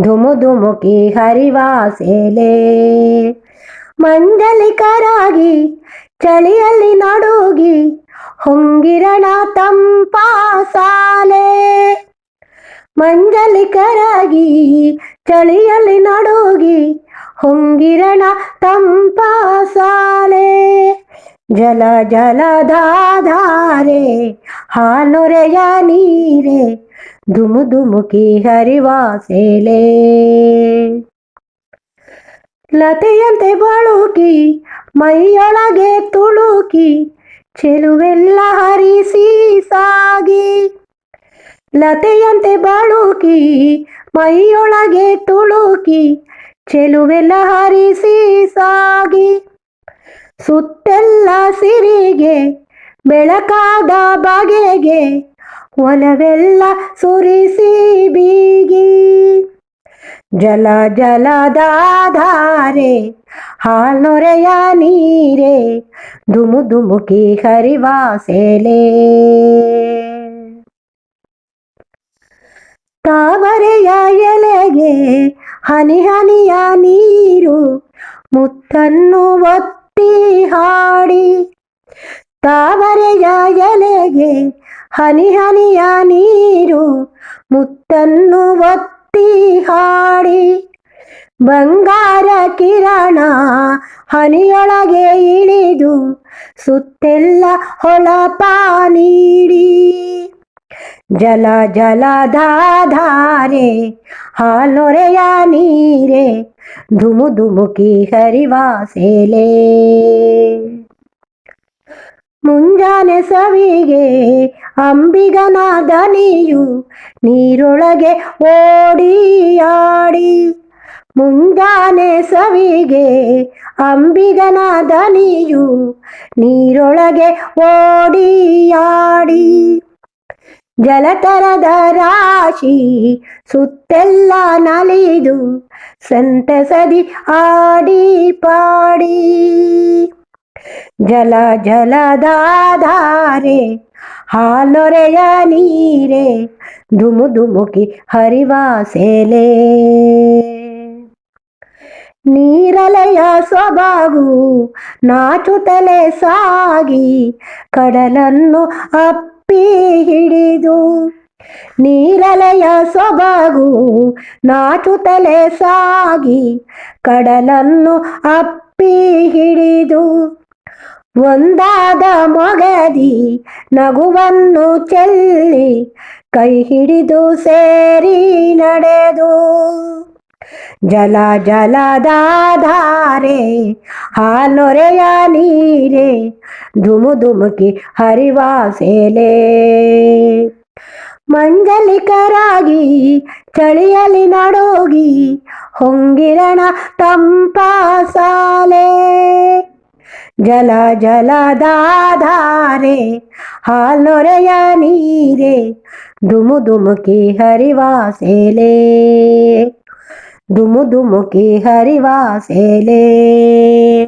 ಧುಮುಧುಮುಕಿ ಹರಿವಾ ಸೇಲೆ ಮಂಜಲಿಕರಾಗಿ ಚಳಿಯಲ್ಲಿ ನಡುಗಿ ಹೊಂಗಿರಣ ತಂಪಾ ಸಾಲೆ ಮಂಜಲಿಕರಾಗಿ ಚಳಿಯಲ್ಲಿ ನಡುಗಿ ಹೊಂಗಿರಣ ತಂಪಾ ಸಾಲೆ ಜಲ ಜಲಧಾಧಾರೆ ಹಾಲೊರೆಯ ನೀರೆ, ಧುಮು ಧುಮುಕಿ ಹರಿವಾಸೆಲೆ ಲತೆಯಂತೆ ಬಳುಕಿ, ಮೈಯೊಳಗೆ ತುಳುಕಿ, ಚೆಲುವೆಲ್ಲ ಹರಿಸಿ ಸಾಗಿ. ಲತೆಯಂತೆ ಬಳುಕಿ, ಮೈಯೊಳಗೆ ತುಳುಕಿ, ಚೆಲುವೆಲ್ಲ ಹರಿಸಿ ಸಾಗಿ. ಸುತ್ತೆಲ್ಲ ಸಿರಿಗೆ, ಬೆಳಕಾದ ಬಗೆಗೆ ಒಲವೆಲ್ಲ ಸುರಿಸಿ ಬೀಗಿ. ಜಲ ಜಲದ ಧಾರೆ ಹಾಲ್ನೊರೆಯ ನೀರೆ, ಧುಮು ಧುಮುಕಿ ಸೇಲೆ. ತಾವರೆಯ ಎಲೆಗೆ ಹನಿ ಹನಿಯ ನೀರು, ಮುತ್ತನ್ನು ಒತ್ತಿ ಹಾಡಿ ತಾವರೆಯ ಎಲೆಗೆ ಹನಿ ಹನಿಯ ನೀರು ಮುತ್ತನ್ನು ಒತ್ತಿ ಹಾಡಿ. ಬಂಗಾರ ಕಿರಣ ಹನಿಯೊಳಗೆ ಇಳಿದು ಸುತ್ತೆಲ್ಲ ಹೊಳಪ ನೀಡಿ. ಜಲ ಜಲಧಾಧಾರೆ ಧಾರೆ ಹಾಲೊರೆಯ ನೀರೆ, ಧುಮು ಧುಮುಕಿ ಹರಿವಾಸೆಲೆ ಮುಂಜಾನೆ ಸವಿಗೆ ಅಂಬಿಗನ ದನಿಯು ನೀರೊಳಗೆ ಆಡಿ. ಮುಂಜಾನೆ ಸವಿಗೆ ಅಂಬಿಗನ ದನಿಯು ನೀರೊಳಗೆ ಓಡಿಯಾಡಿ ಜಲತರದ ರಾಶಿ ಸುತ್ತೆಲ್ಲ ನಲಿದು ಸಂತಸದಿ ಆಡಿ ಪಾಡಿ. ಜಲ ಜಲದ ಧಾರೆ, ಹಾಲೊರೆಯ ನೀರೆ, ಧುಮು ಧುಮುಕಿ ಹರಿವಾಸೆಲೆ ನೀರಲೆಯ ಸೊಬಗು ನಾಚುತ್ತಲೆ ಸಾಗಿ, ಕಡಲನ್ನು ಅಪ್ಪಿ ಹಿಡಿದು ನೀರಲೆಯ ಸೊಬಗು ನಾಚುತ್ತಲೆ ಸಾಗಿ ಕಡಲನ್ನು ಅಪ್ಪಿ ಹಿಡಿದು ಒಂದಾದ ಮೊಗದಿ ನಗುವನ್ನು ಚೆಲ್ಲಿ ಕೈ ಹಿಡಿದು ಸೇರಿ ನಡೆದು ಜಲ ಜಲದಾಧಾರೆ, ಹಾಲೊರೆಯ ನೀರೆ, ಧುಮು ಧುಮುಕಿ ಹರಿವ ಸೇಲೆ. ಮಂಜಲಿಕರಾಗಿ ಚಳಿಯಲ್ಲಿ ನಡೋಗಿ ಹೊಂಗಿರಣ ತಂಪ ಸಾಲೆ. ಜಲ ಜಲದಾಧಾರೆ, ಹಾಲೊರೆಯ ನೀರೆ, ಧುಮು ಧುಮುಕಿ ಹರಿವ ಸೇಲೆ. दुम दुम की हरिवासे ले